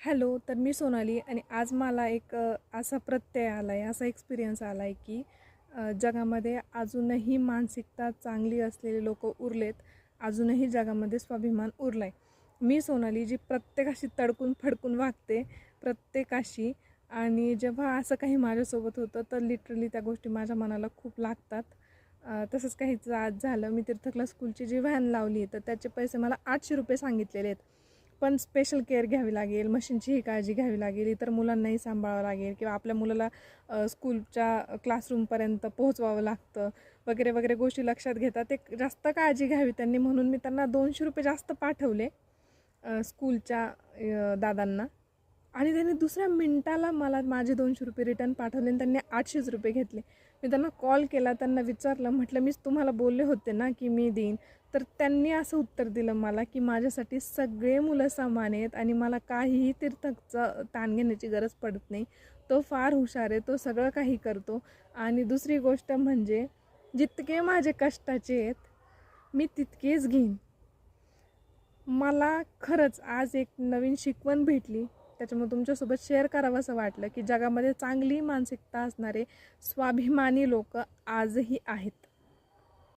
Hello तर मी सोनाली आणि आज मला एक असा प्रत्यय आला आहे असा एक्सपिरियन्स आला आहे की जगामध्ये अजूनही मानसिकता चांगली असलेले लोक उरलेत अजूनही जगामध्ये स्वाभिमान उरला आहे मी सोनाली जी प्रत्येकाशी तडकून फडकून वागते प्रत्येकाशी आणि जेव्हा असं काही माझ्यासोबत होतं तर लिटरली त्या गोष्टी माझ्या मनाला खूप लागतात. तसंच काहीच आज झालं मी तीर्थकला स्कूलची जी व्हॅन लावली तर त्याचे पैसे मला आठशे रुपये सांगितलेले आहेत. पण स्पेशल केअर घ्यावी लागेल मशीनचीही काळजी घ्यावी लागेल इतर मुलांनाही सांभाळावं लागेल किंवा आपल्या मुलाला स्कूलच्या क्लासरूमपर्यंत पोहोचवावं लागतं वगैरे वगैरे गोष्टी लक्षात घेतात. ते जास्त काळजी घ्यावी त्यांनी म्हणून मी त्यांना दोनशे रुपये जास्त पाठवले स्कूलच्या दादांना. आणि त्यांनी दुसऱ्या मिनटाला मला माझे दोनशे रुपये रिटर्न पाठवले आणि त्यांनी आठशेच रुपये घेतले. मी त्यांना कॉल केला त्यांना विचारलं म्हटलं मीच तुम्हाला बोलले होते ना की मी देईन. तर त्यांनी असं उत्तर दिलं मला की माझ्यासाठी सगळे मुलं समान आहेत आणि मला काहीही तीर्थकचं ताण घेण्याची गरज पडत नाही. तो फार हुशार आहे तो सगळं काही करतो. आणि दुसरी गोष्ट म्हणजे जितके माझे कष्टाचे आहेत मी तितकेच घेईन. मला खरंच आज एक नवीन शिकवण भेटली. त्याच्यामुळे तुमच्यासोबत शेअर करावं असं वाटलं की जगामध्ये चांगली मानसिकता असणारे स्वाभिमानी लोक आजही आहेत.